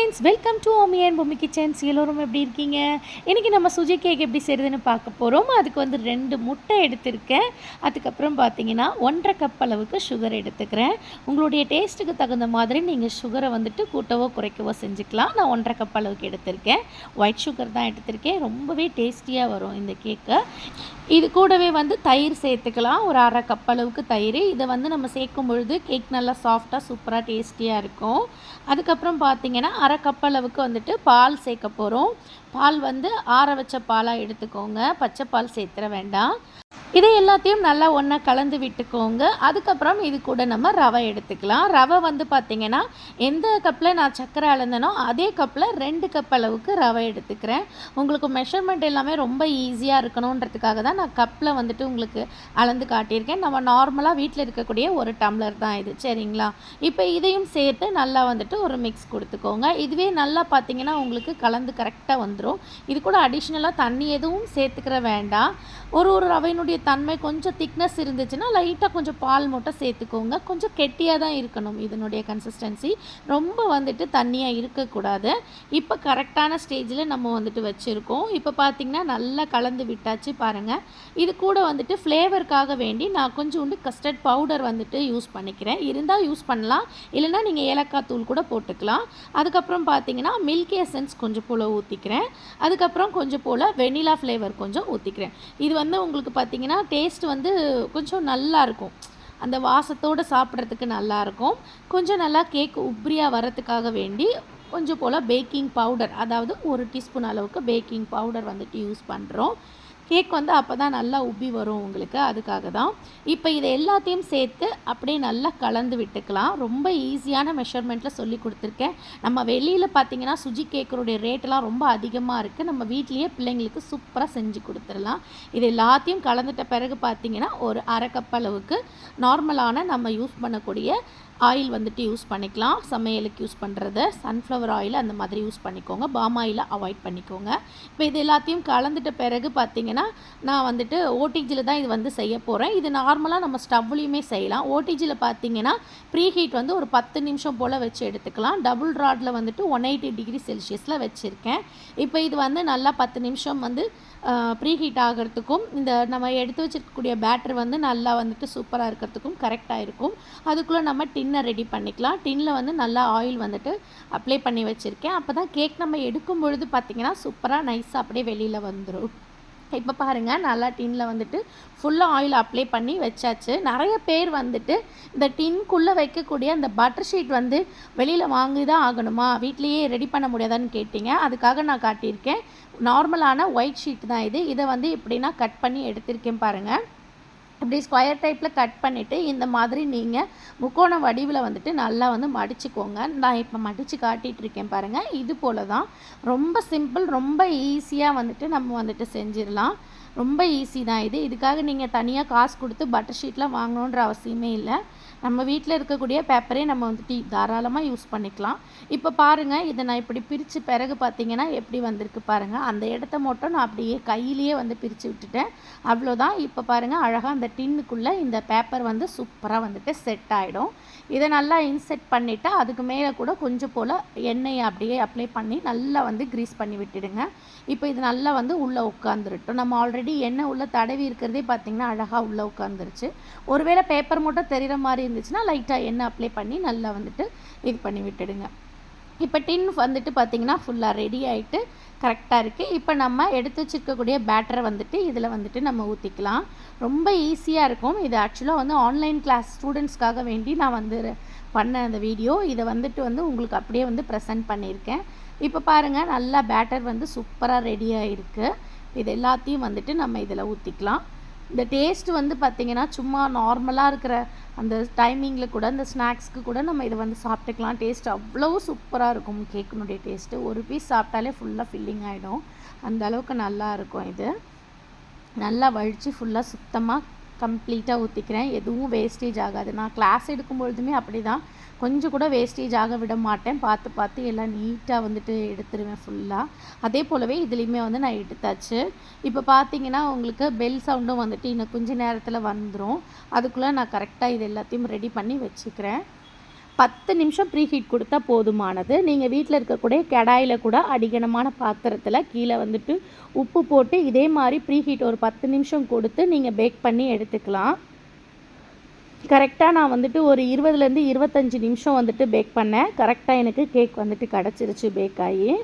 Friends welcome to Omiyan and Bommi kitchens எல்லோரும் எப்படி இருக்கீங்க? இன்றைக்கி நம்ம சுஜி கேக் எப்படி செய்கிறதுன்னு பார்க்க போகிறோம் அதுக்கு வந்து ரெண்டு முட்டை எடுத்திருக்கேன். அதுக்கப்புறம் பார்த்தீங்கன்னா ஒன்றரை கப் அளவுக்கு சுகர் எடுத்துக்கிறேன். உங்களுடைய டேஸ்ட்டுக்கு தகுந்த மாதிரி நீங்கள் சுகரை வந்துட்டு கூட்டவோ குறைக்கவோ செஞ்சுக்கலாம். நான் ஒன்றரை கப் அளவுக்கு எடுத்திருக்கேன். ஒயிட் சுகர் தான் எடுத்திருக்கேன். ரொம்பவே டேஸ்டியாக வரும் இந்த கேக்கு இது கூடவே வந்து தயிர் சேர்த்துக்கலாம். ஒரு அரை கப் அளவுக்கு தயிர். இதை வந்து நம்ம சேர்க்கும் பொழுது கேக் நல்லா சாஃப்டாக சூப்பராக டேஸ்டியாக இருக்கும். அதுக்கப்புறம் பார்த்தீங்கன்னா அரை கப் அளவுக்கு வந்துட்டு பால் சேர்க்க போகிறோம் பால் வந்து ஆற வச்ச பாலாக எடுத்துக்கோங்க. பச்சை பால் சேர்த்துற வேண்டாம். இதை எல்லாத்தையும் நல்லா ஒன்றா கலந்து விட்டுக்கோங்க. அதுக்கப்புறம் இது கூட நம்ம ரவை எடுத்துக்கலாம். ரவை வந்து பார்த்திங்கன்னா எந்த கப்பில் நான் சர்க்கரை அளந்தனோ அதே கப்பில் ரெண்டு கப் அளவுக்கு ரவை எடுத்துக்கிறேன். உங்களுக்கு மெஷர்மெண்ட் எல்லாமே ரொம்ப ஈஸியாக இருக்கணுன்றதுக்காக தான் நான் கப்பில் வந்துட்டு உங்களுக்கு அளந்து காட்டியிருக்கேன். நம்ம நார்மலாக வீட்டில் இருக்கக்கூடிய ஒரு டம்ளர் தான் இது. சரிங்களா? இப்போ இதையும் சேர்த்து நல்லா வந்துட்டு ஒரு மிக்ஸ் கொடுத்துக்கோங்க. இதுவே நல்லா பார்த்தீங்கன்னா உங்களுக்கு கலந்து கரெக்டாக வந்துடும் இது கூட அடிஷ்னலாக தண்ணி எதுவும் சேர்த்துக்கிற வேண்டாம். ஒரு ஒரு ரவையினுடைய தன்மை கொஞ்சம் திக்னஸ் இருந்துச்சுன்னா லைட்டாக கொஞ்சம் பால் மட்டும் சேர்த்துக்கோங்க. கொஞ்சம் கெட்டியாக தான் இருக்கணும் இதனுடைய கன்சிஸ்டன்சி ரொம்ப வந்துட்டு தண்ணியாக இருக்கக்கூடாது. இப்போ கரெக்டான ஸ்டேஜில் நம்ம வந்துட்டு வச்சுருக்கோம். இப்போ பார்த்திங்கன்னா நல்லா கலந்து விட்டாச்சு பாருங்கள் இது கூட வந்துட்டு ஃப்ளேவருக்காக வேண்டி நான் கொஞ்சோண்டு கஸ்டர்ட் பவுடர் வந்துட்டு யூஸ் பண்ணிக்கிறேன். இருந்தால் யூஸ் பண்ணலாம். இல்லைனா நீங்கள் ஏலக்காய் தூள் கூட போட்டுக்கலாம். அதுக்கப்புறம் பார்த்தீங்கன்னா மில்க் எசன்ஸ் கொஞ்சம் போல் ஊற்றிக்கிறேன் அதுக்கப்புறம் கொஞ்சம் போல் வெனிலா ஃப்ளேவர் கொஞ்சம் ஊற்றிக்கிறேன் இது வந்து உங்களுக்கு பார்த்திங்கன்னா டேஸ்ட் வந்து கொஞ்சம் நல்லாயிருக்கும் அந்த வாசத்தோடு சாப்பிட்றதுக்கு நல்லாயிருக்கும் கொஞ்சம் நல்லா கேக் உப்ரியாக வரத்துக்காக வேண்டி கொஞ்சம் போல் பேக்கிங் பவுடர் அதாவது ஒரு டீஸ்பூன் அளவுக்கு பேக்கிங் பவுடர் வந்துட்டு யூஸ் பண்ணுறோம் கேக் வந்து அப்போ தான் நல்லா உப்பி வரும் உங்களுக்கு. அதுக்காக தான் இப்போ இதை எல்லாத்தையும் சேர்த்து அப்படியே நல்லா கலந்து விட்டுக்கலாம். ரொம்ப ஈஸியான மெஷர்மெண்ட்டில் சொல்லி கொடுத்துருக்கேன். நம்ம வெளியில் பார்த்தீங்கன்னா சுஜி கேக்கருடைய ரேட்டெல்லாம் ரொம்ப அதிகமாக இருக்குது நம்ம வீட்லேயே பிள்ளைங்களுக்கு சூப்பராக செஞ்சு கொடுத்துடலாம். இது எல்லாத்தையும் கலந்துட்ட பிறகு பார்த்தீங்கன்னா ஒரு அரை கப் அளவுக்கு நார்மலான நம்ம யூஸ் பண்ணக்கூடிய ஆயில் வந்துட்டு யூஸ் பண்ணிக்கலாம். சமையலுக்கு யூஸ் பண்ணுறது சன்ஃப்ளவர் ஆயில் அந்த மாதிரி யூஸ் பண்ணிக்கோங்க. பாம் ஆயிலை அவாய்ட் பண்ணிக்கோங்க. இப்போ இது எல்லாத்தையும் கலந்துட்ட பிறகு பார்த்தீங்கன்னா நான் வந்துட்டு ஓடிஜியில் தான் இது வந்து செய்ய போகிறேன் இது நார்மலாக நம்ம ஸ்டவ்லேயுமே செய்யலாம். ஓடிஜியில் பார்த்தீங்கன்னா ப்ரீ ஹீட் வந்து ஒரு பத்து நிமிஷம் போல் வச்சு எடுத்துக்கலாம். டபுள் ராடில் வந்துட்டு ஒன் எயிட்டி டிகிரி செல்சியஸில் வச்சுருக்கேன். இப்போ இது வந்து நல்லா பத்து நிமிஷம் வந்து ப்ரீ ஹீட் ஆகிறதுக்கும் இந்த நம்ம எடுத்து வச்சுருக்கக்கூடிய பேட்டர் வந்து நல்லா வந்துட்டு சூப்பராக இருக்கிறதுக்கும் கரெக்டாக இருக்கும். அதுக்குள்ளே நம்ம டின் டின்னை ரெடி பண்ணிக்கலாம். டின்னில் வந்து நல்லா ஆயில் வந்துட்டு அப்ளை பண்ணி வச்சுருக்கேன். அப்போ தான் கேக் நம்ம எடுக்கும் பொழுது பார்த்திங்கன்னா சூப்பராக நைஸாக அப்படியே வெளியில் வந்துடும் இப்போ பாருங்கள் நல்லா டின்னில் வந்துட்டு ஃபுல்லாக ஆயில் அப்ளை பண்ணி வச்சாச்சு. நிறைய பேர் வந்துட்டு இந்த டின்குள்ளே வைக்கக்கூடிய அந்த பட்டர் ஷீட் வந்து வெளியில் வாங்கி தான் ஆகணுமா? வீட்லேயே ரெடி பண்ண முடியாதான்னு கேட்டிங்க. அதுக்காக நான் காட்டியிருக்கேன். நார்மலான ஒயிட் ஷீட் தான் இது. இதை வந்து இப்படின்னா கட் பண்ணி எடுத்திருக்கேன் பாருங்கள் இப்படி ஸ்கொயர் டைப்பில் கட் பண்ணிவிட்டு இந்த மாதிரி நீங்கள் முக்கோண வடிவில் வந்துட்டு நல்லா வந்து மடிச்சுக்கோங்க. நான் இப்போ மடித்து காட்டிகிட்டு இருக்கேன் பாருங்கள் இது போல் தான் ரொம்ப சிம்பிள் ரொம்ப ஈஸியாக வந்துட்டு நம்ம வந்துட்டு செஞ்சிடலாம். ரொம்ப ஈஸி தான் இது. இதுக்காக நீங்கள் தனியாக காசு கொடுத்து பட்டர் ஷீட்லாம் வாங்கணுன்ற அவசியமே இல்லை. நம்ம வீட்டில் இருக்கக்கூடிய பேப்பரே நம்ம வந்துட்டு தாராளமாக யூஸ் பண்ணிக்கலாம். இப்போ பாருங்கள் இதை நான் இப்படி பிரித்து பிறகு பார்த்தீங்கன்னா எப்படி வந்திருக்கு பாருங்கள் அந்த இடத்த மட்டும் நான் அப்படியே கையிலேயே வந்து பிரித்து விட்டுட்டேன். அவ்வளோதான் இப்போ பாருங்கள் அழகாக அந்த டின்னுக்குள்ளே இந்த பேப்பர் வந்து சூப்பராக வந்துட்டு செட் ஆகிடும் இதை நல்லா இன்செட் பண்ணிவிட்டு அதுக்கு மேலே கூட கொஞ்சம் போல் எண்ணெயை அப்படியே அப்ளை பண்ணி நல்லா வந்து க்ரீஸ் பண்ணி விட்டுடுங்க. இப்போ இது நல்லா வந்து உள்ளே உட்காந்துருட்டும் நம்ம ஆல்ரெடி எண்ணெய் உள்ளே தடவி இருக்கிறதே பார்த்திங்கன்னா அழகாக உள்ளே உட்காந்துருச்சு ஒருவேளை பேப்பர் மட்டும் தெரிகிற மாதிரி இருந்துச்சுன்னா லைட்டாக எண்ணெய் அப்ளை பண்ணி நல்லா வந்துட்டு இது பண்ணி விட்டுடுங்க. இப்போ டின் வந்துட்டு பார்த்திங்கன்னா ஃபுல்லாக ரெடி ஆகிட்டு கரெக்டாக இருக்குது இப்போ நம்ம எடுத்து வச்சுருக்கக்கூடிய பேட்டரை வந்துட்டு இதில் வந்துட்டு நம்ம ஊற்றிக்கலாம் ரொம்ப ஈஸியாக இருக்கும். இது ஆக்சுவலாக வந்து ஆன்லைன் கிளாஸ் ஸ்டூடெண்ட்ஸ்க்காக வேண்டி நான் வந்து பண்ண அந்த வீடியோ இதை வந்துட்டு வந்து உங்களுக்கு அப்படியே வந்து ப்ரெசென்ட் பண்ணியிருக்கேன். இப்போ பாருங்கள் நல்லா பேட்டர் வந்து சூப்பராக ரெடியாக இருக்குது இது எல்லாத்தையும் வந்துட்டு நம்ம இதில் ஊற்றிக்கலாம் இந்த டேஸ்ட் வந்து பார்த்திங்கன்னா சும்மா நார்மலாக இருக்கிற அந்த டைமிங்கில் கூட அந்த ஸ்நாக்ஸ்க்கு கூட நம்ம இதை வந்து சாப்பிட்டுக்கலாம். டேஸ்ட் அவ்வளோ சூப்பராக இருக்கும். கேக்கினுடைய டேஸ்ட்டு ஒரு பீஸ் சாப்பிட்டாலே ஃபுல்லாக ஃபில்லிங் ஆகிடும் அந்த அளவுக்கு நல்லா இருக்கும் இது. நல்லா வழித்து ஃபுல்லாக சுத்தமாக கம்ப்ளீட்டாக ஊற்றிக்கிறேன் எதுவும் வேஸ்டேஜ் ஆகாது. நான் கிளாஸ் எடுக்கும்பொழுதுமே அப்படி தான் கொஞ்சம் கூட வேஸ்டேஜ் ஆக விட மாட்டேன். பார்த்து பார்த்து எல்லாம் நீட்டாக வந்துட்டு எடுத்துருவேன் ஃபுல்லாக அதே போலவே இதுலேயுமே வந்து நான் எடுத்தாச்சு. இப்போ பார்த்தீங்கன்னா உங்களுக்கு பெல் சவுண்டும் வந்துட்டு இன்னும் கொஞ்சம் நேரத்தில் வந்துடும் அதுக்குள்ளே நான் கரெக்டாக இது எல்லாத்தையும் ரெடி பண்ணி வச்சுக்கிறேன். பத்து நிமிஷம் ப்ரீ ஹீட் கொடுத்தா போதுமானது. நீங்கள் வீட்டில் இருக்கக்கூடிய கடாயில் கூட அடிகனமான பாத்திரத்தில் கீழே வந்துட்டு உப்பு போட்டு இதே மாதிரி ப்ரீ ஹீட் ஒரு பத்து நிமிஷம் கொடுத்து நீங்கள் பேக் பண்ணி எடுத்துக்கலாம். கரெக்டாக நான் வந்துட்டு ஒரு இருபதுலேருந்து இருபத்தஞ்சி நிமிஷம் வந்துட்டு பேக் பண்ணேன். கரெக்டாக எனக்கு கேக் வந்துட்டு கிடச்சிருச்சு பேக் ஆகி.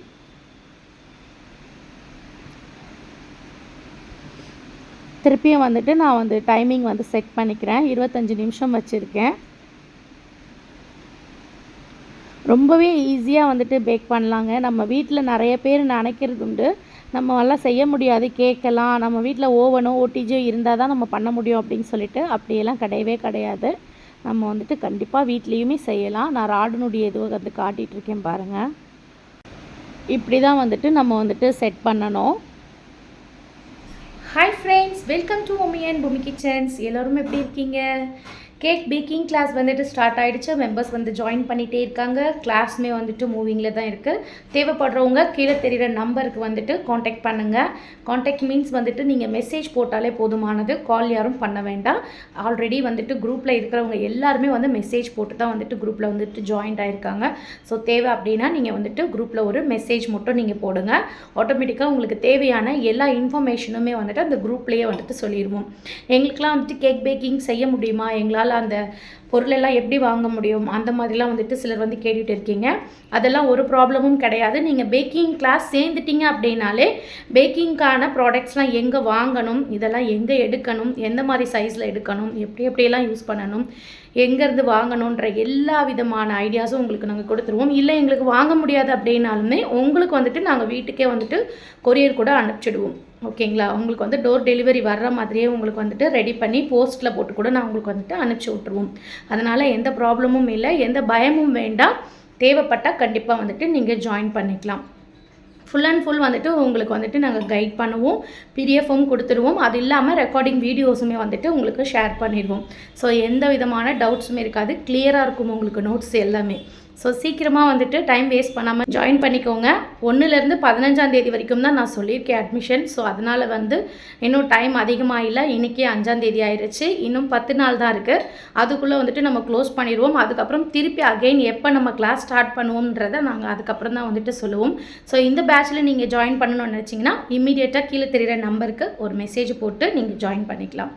திருப்பியும் வந்துட்டு நான் வந்து டைமிங் வந்து செட் பண்ணிக்கிறேன். இருபத்தஞ்சி நிமிஷம் வச்சுருக்கேன். ரொம்பவே ஈஸியாக வந்துட்டு பேக் பண்ணலாங்க. நம்ம வீட்டில் நிறைய பேர் நினைக்கிறது உண்டு. நம்ம எல்லாம் செய்ய முடியாது கேட்கலாம் நம்ம வீட்டில் ஓவனோ ஓடிஜியோ இருந்தால் தான் நம்ம பண்ண முடியும் அப்படின்னு சொல்லிட்டு அப்படியெல்லாம் கிடையவே கிடையாது. நம்ம வந்துட்டு கண்டிப்பாக வீட்லேயுமே செய்யலாம். நான் ராடனுடைய இதுவை வந்து காட்டிகிட்ருக்கேன் பாருங்கள் இப்படி தான் வந்துட்டு நம்ம வந்துட்டு செட் பண்ணணும். Hi friends welcome to Omiyan Bhoomi kitchens எல்லோரும் எப்படி இருக்கீங்க? கேக் பேக்கிங் கிளாஸ் வந்துட்டு ஸ்டார்ட் ஆகிடுச்சு மெம்பர்ஸ் வந்து ஜாயின் பண்ணிகிட்டே இருக்காங்க. கிளாஸ்மே வந்துட்டு மூவிங்கில் தான் இருக்குது தேவைப்படுறவங்க கீழே தெரிகிற நம்பருக்கு வந்துட்டு காண்டாக்ட் பண்ணுங்கள் காண்டாக்ட் மீன்ஸ் வந்துட்டு நீங்கள் மெசேஜ் போட்டாலே போதுமானது. கால் யாரும் பண்ண வேண்டாம். ஆல்ரெடி வந்துட்டு குரூப்பில் இருக்கிறவங்க எல்லாருமே வந்து மெசேஜ் போட்டு தான் வந்துட்டு குரூப்பில் வந்துட்டு ஜாயின்ட் ஆகிருக்காங்க ஸோ தேவை அப்படின்னா நீங்கள் வந்துட்டு குரூப்பில் ஒரு மெசேஜ் மட்டும் நீங்கள் போடுங்க. ஆட்டோமேட்டிக்காக உங்களுக்கு தேவையான எல்லா இன்ஃபர்மேஷனுமே வந்துட்டு அந்த குரூப்லேயே வந்துட்டு சொல்லிடுவோம் எங்களுக்கெலாம் வந்துட்டு கேக் பேக்கிங் செய்ய முடியுமா? எங்களால் அந்த பொருளெல்லாம் எப்படி வாங்க முடியும்? அந்த மாதிரிலாம் வந்துட்டு சிலர் வந்து கேட்டுட்டு இருக்கீங்க. அதெல்லாம் ஒரு ப்ராப்ளமும் கிடையாது. நீங்கள் பேக்கிங் கிளாஸ் சேர்ந்துட்டீங்க அப்படின்னாலே பேக்கிங்க்கான ப்ராடக்ட்ஸ்லாம் எங்கே வாங்கணும்? இதெல்லாம் எங்கே எடுக்கணும்? எந்த மாதிரி சைஸில் எடுக்கணும்? எப்படி எப்படியெல்லாம் யூஸ் பண்ணணும்? எங்கேருந்து வாங்கணுன்ற எல்லா விதமான ஐடியாஸும் உங்களுக்கு நாங்கள் கொடுத்துருவோம். இல்லை எங்களுக்கு வாங்க முடியாது அப்படின்னாலுமே உங்களுக்கு வந்துட்டு நாங்கள் வீட்டுக்கே வந்துட்டு கொரியர் கூட அனுப்பிச்சிடுவோம். ஓகேங்களா? உங்களுக்கு வந்து டோர் டெலிவரி வர்ற மாதிரியே உங்களுக்கு வந்துட்டு ரெடி பண்ணி போஸ்ட்டில் போட்டு கூட நான் உங்களுக்கு வந்துட்டு அனுப்பிச்சி விட்ருவோம் அதனால் எந்த ப்ராப்ளமும் இல்லை. எந்த பயமும் வேண்டாம். தேவைப்பட்டால் கண்டிப்பாக வந்துட்டு நீங்கள் ஜாயின் பண்ணிக்கலாம். ஃபுல் அண்ட் ஃபுல் வந்துட்டு உங்களுக்கு வந்துட்டு நாங்கள் கைட் பண்ணுவோம். பிடிஎஃபும் கொடுத்துருவோம். அது இல்லாமல் ரெக்கார்டிங் வீடியோஸுமே வந்துட்டு உங்களுக்கு ஷேர் பண்ணிடுவோம் ஸோ எந்த விதமான டவுட்ஸுமே இருக்காது. கிளியராக இருக்கும் உங்களுக்கு நோட்ஸ் எல்லாமே. ஸோ சீக்கிரமாக வந்துட்டு டைம் வேஸ்ட் பண்ணாமல் ஜாயின் பண்ணிக்கோங்க. ஒன்றுலேருந்து பதினஞ்சாம் தேதி வரைக்கும் தான் நான் சொல்லியிருக்கேன் அட்மிஷன் ஸோ அதனால் வந்து இன்னும் டைம் அதிகமாக இல்லை. இன்றைக்கி அஞ்சாந்தேதி ஆயிடுச்சு இன்னும் பத்து நாள் தான் இருக்குது அதுக்குள்ளே வந்துட்டு நம்ம க்ளோஸ் பண்ணிடுவோம். அதுக்கப்புறம் திருப்பி அகைன் எப்போ நம்ம கிளாஸ் ஸ்டார்ட் பண்ணுவோம்ன்றதை நாங்கள் அதுக்கப்புறம் தான் வந்துட்டு சொல்லுவோம். ஸோ இந்த பேட்சில் நீங்கள் ஜாயின் பண்ணணும்னு நினச்சிங்கன்னா இம்மிடியேட்டாக கீழே தெரிகிற நம்பருக்கு ஒரு மெசேஜ் போட்டு நீங்கள் ஜாயின் பண்ணிக்கலாம்.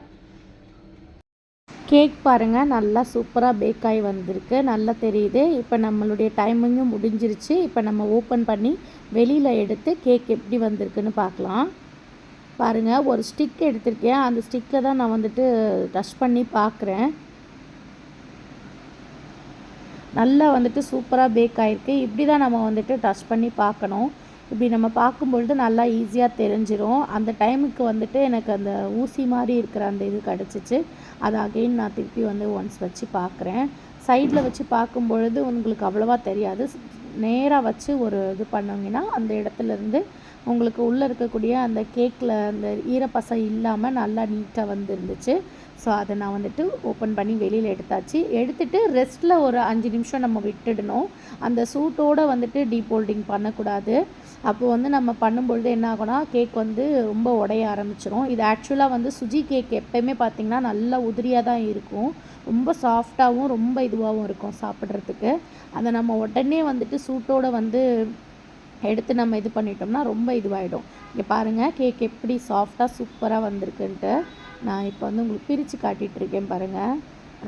கேக் பாருங்கள் நல்லா சூப்பராக பேக் ஆகி வந்திருக்கு. நல்லா தெரியுது. இப்போ நம்மளுடைய டைமிங்கும் முடிஞ்சிருச்சு. இப்போ நம்ம ஓப்பன் பண்ணி வெளியில் எடுத்து கேக் எப்படி வந்திருக்குன்னு பார்க்கலாம். பாருங்கள் ஒரு ஸ்டிக் எடுத்திருக்கேன். அந்த ஸ்டிக்கில் தான் நான் வந்துட்டு டச் பண்ணி பார்க்குறேன். நல்லா வந்துட்டு சூப்பராக பேக் ஆகிருக்கு இப்படி தான் நம்ம வந்துட்டு டச் பண்ணி பார்க்கணும். இப்படி நம்ம பார்க்கும்பொழுது நல்லா ஈஸியாக தெரிஞ்சிரும். அந்த டைமுக்கு வந்துட்டு எனக்கு அந்த ஊசி மாதிரி இருக்கிற அந்த இது கிடச்சிச்சு. அதை அகெயின் நான் திருப்பி வந்து ஒன்ஸ் வச்சு பார்க்குறேன். சைடில் வச்சு பார்க்கும் பொழுது உங்களுக்கு அவ்வளோவா தெரியாது. நேராக வச்சு ஒரு இது பண்ணுவீங்கன்னா அந்த இடத்துலேருந்து உங்களுக்கு உள்ளே இருக்கக்கூடிய அந்த கேக்கில் அந்த ஈரப்பசை இல்லாமல் நல்லா நீட்டாக வந்துருந்துச்சு. ஸோ அதை நான் வந்துட்டு ஓப்பன் பண்ணி வெளியில் எடுத்தாச்சு. எடுத்துகிட்டு ரெஸ்ட்டில் ஒரு அஞ்சு நிமிஷம் நம்ம விட்டுடணும். அந்த சூட்டோடு வந்துட்டு டீப் ஹோல்டிங் பண்ணக்கூடாது. அப்போது வந்து நம்ம பண்ணும்பொழுது என்ன ஆகும்னா கேக் வந்து ரொம்ப உடைய ஆரம்பிச்சிடும் இது ஆக்சுவலாக வந்து சுஜி கேக் எப்போயுமே பார்த்திங்கன்னா நல்லா உதிரியாக தான் இருக்கும். ரொம்ப சாஃப்டாகவும் ரொம்ப இதுவாகவும் இருக்கும் சாப்பிட்றதுக்கு. அதை நம்ம உடனே வந்துட்டு சூட்டோடு வந்து எடுத்து நம்ம இது பண்ணிட்டோம்னா ரொம்ப இதுவாகிடும் இங்கே பாருங்கள் கேக் எப்படி சாஃப்டாக சூப்பராக வந்திருக்குன்ட்டு. நான் இப்போ வந்து உங்களுக்கு பிரித்து காட்டிகிட்ருக்கேன் பாருங்கள்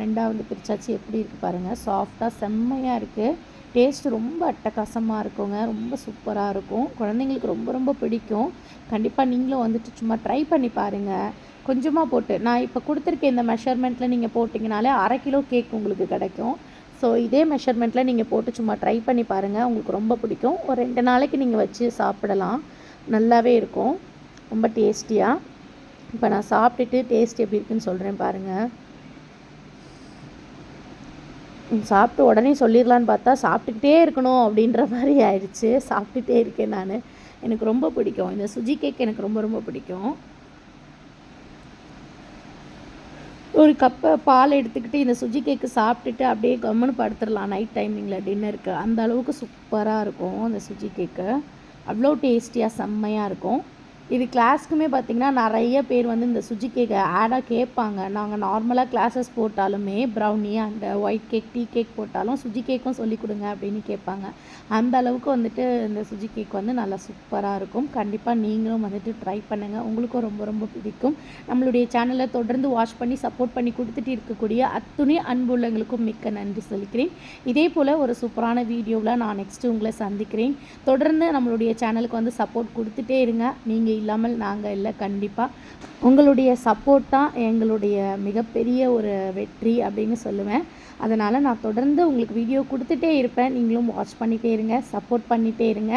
ரெண்டாவது பிரிச்சாச்சு எப்படி இருக்குது பாருங்கள் சாஃப்டாக செம்மையாக இருக்குது டேஸ்ட் ரொம்ப அட்டகாசமாக இருக்குங்க. ரொம்ப சூப்பராக இருக்கும். குழந்தைங்களுக்கு ரொம்ப ரொம்ப பிடிக்கும். கண்டிப்பாக நீங்களும் வந்துட்டு சும்மா ட்ரை பண்ணி பாருங்கள் கொஞ்சமாக போட்டு நான் இப்போ கொடுத்துருக்க இந்த மெஷர்மெண்ட்டில் நீங்கள் போட்டிங்கனாலே அரை கிலோ கேக் உங்களுக்கு கிடைக்கும். ஸோ இதே மெஷர்மெண்ட்டில் நீங்கள் போட்டு சும்மா ட்ரை பண்ணி பாருங்கள் உங்களுக்கு ரொம்ப பிடிக்கும். ஒரு ரெண்டு நாளைக்கு நீங்கள் வச்சு சாப்பிடலாம். நல்லாவே இருக்கும். ரொம்ப டேஸ்டியாக இப்போ நான் சாப்பிட்டுட்டு டேஸ்ட் எப்படி இருக்குன்னு சொல்கிறேன் பாருங்கள் சாப்பிட்டு உடனே சொல்லிடலான்னு பார்த்தா சாப்பிட்டுக்கிட்டே இருக்கணும் அப்படின்ற மாதிரி ஆயிடுச்சு. சாப்பிட்டுட்டே இருக்கேன் நான். எனக்கு ரொம்ப பிடிக்கும். இந்த சுஜி கேக் எனக்கு ரொம்ப ரொம்ப பிடிக்கும். ஒரு கப்பை பால் எடுத்துக்கிட்டு இந்த சுஜி கேக்கு சாப்பிட்டுட்டு அப்படியே கம்முன்னு படுத்துடலாம். நைட் டைமிங்கில் டின்னருக்கு அந்த அளவுக்கு சூப்பராக இருக்கும் அந்த சுஜி கேக்கு அவ்வளோ டேஸ்டியாக செம்மையாக இருக்கும். இது கிளாஸ்க்குமே பார்த்திங்கன்னா நிறைய பேர் வந்து இந்த சுஜி கேக்கை ஆடாக கேட்பாங்க. நாங்கள் நார்மலாக கிளாஸஸ் போட்டாலுமே brownie and white cake tea cake போட்டாலும் சுஜி கேக்கும் சொல்லி கொடுங்க அப்படின்னு கேட்பாங்க. அந்த அளவுக்கு வந்துட்டு இந்த சுஜி கேக் வந்து நல்லா சூப்பராக இருக்கும். கண்டிப்பாக நீங்களும் வந்துட்டு ட்ரை பண்ணுங்கள் உங்களுக்கும் ரொம்ப ரொம்ப பிடிக்கும். நம்மளுடைய சேனலை தொடர்ந்து வாட்ச் பண்ணி சப்போர்ட் பண்ணி கொடுத்துட்டு இருக்கக்கூடிய அத்துணை அன்புள்ளங்களுக்கும் மிக்க நன்றி சொல்லிக்கிறேன் இதே போல் ஒரு சூப்பரான வீடியோவில் நான் நெக்ஸ்ட்டு உங்களை சந்திக்கிறேன். தொடர்ந்து நம்மளுடைய சேனலுக்கு வந்து சப்போர்ட் கொடுத்துட்டே இருங்க. நீங்கள் இல்லாமல் நாங்கள் இல்லை கண்டிப்பாக உங்களுடைய சப்போர்ட் தான் எங்களுடைய மிகப்பெரிய ஒரு வெற்றி அப்படின்னு சொல்லுவேன். அதனால் நான் தொடர்ந்து உங்களுக்கு வீடியோ கொடுத்துட்டே இருப்பேன். நீங்களும் வாட்ச் பண்ணிகிட்டே இருங்க சப்போர்ட் பண்ணிகிட்டே இருங்க.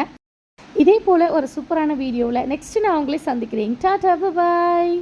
இதே போல் ஒரு சூப்பரான வீடியோவில் நெக்ஸ்ட்டு நான் உங்களே சந்திக்கிறேன். டாடா பாய்